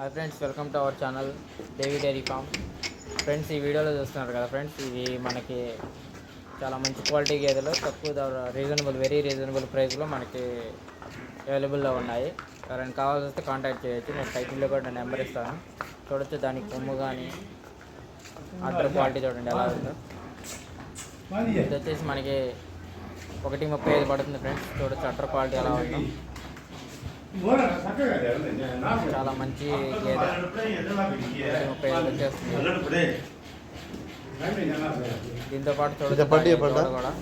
Hi friends welcome to our channel Devi dairy farm friends ఈ వీడియోలో చూస్తున్నారు కదా ఫ్రెండ్స్ ఇవి మనకి చాలా మంచి క్వాలిటీ గేదెలు తక్కువ రీజనబుల్ వెరీ రీజనబుల్ ప్రైస్లో మనకి అవైలబుల్లో ఉన్నాయి. ఎవరైనా కావాల్సి వస్తే కాంటాక్ట్ చేయొచ్చు. నేను టైటిల్లో కూడా నెంబర్ ఇస్తాను. చూడొచ్చు దానికి కొమ్ము కానీ అడ్డర్ క్వాలిటీ చూడండి ఎలా ఉందో. ఇది వచ్చేసి మనకి ఒకటి ముప్పై ఐదు పడుతుంది ఫ్రెండ్స్ చూడొచ్చు అటర్ క్వాలిటీ ఎలా ఉందో. చాలా మంచి గేదె దీంతో పాటు. దూడ కూడా.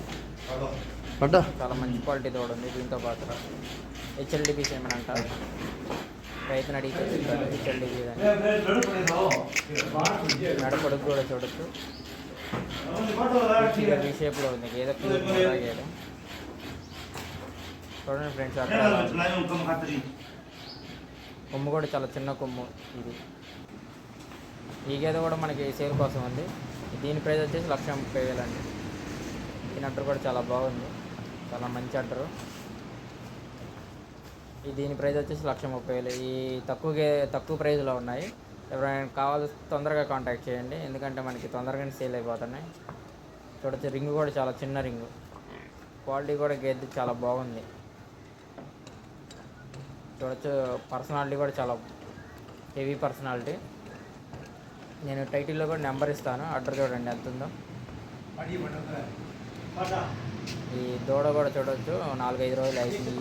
పడ్డా? చాలా మంచి క్వాలిటీ తోడు ఉంది దీంతో పాటు హెచ్ఎల్డి ఏమని అంటారు. రైతుని అడిగితే చెప్తారు. హెచ్ఎల్డి మెడ పొడుగు కూడా చూడొచ్చు. షేప్లో ఉంది. ఏదో గేదె చూడండి ఫ్రెండ్స్ అక్కడ. కొమ్ము కూడా చాలా చిన్న కొమ్ము ఇది. ఈ గేదె కూడా మనకి సేల్ కోసం ఉంది. దీని ప్రైస్ వచ్చేసి లక్ష ముప్పై వేలు అండి. దీని అడ్డర్ కూడా చాలా బాగుంది. చాలా మంచి అడ్డరు ఈ దీని ప్రైస్ వచ్చేసి లక్ష ముప్పై వేలు. ఈ తక్కువ గే తక్కువ ప్రైస్లో ఉన్నాయి. ఎవరైనా కావాల్సి తొందరగా కాంటాక్ట్ చేయండి. ఎందుకంటే మనకి తొందరగానే సేల్ అయిపోతున్నాయి. చూడొచ్చు రింగ్ కూడా చాలా చిన్న రింగు. క్వాలిటీ కూడా గేదె చాలా బాగుంది. చూడొచ్చు. పర్సనాలిటీ కూడా చాలా హెవీ పర్సనాలిటీ నేను టైటిల్లో కూడా నెంబర్ ఇస్తాను. అడ్డర్ చూడండి ఎంత ఉందో. ఈ దూడ కూడా చూడొచ్చు. నాలుగైదు రోజులు అయింది.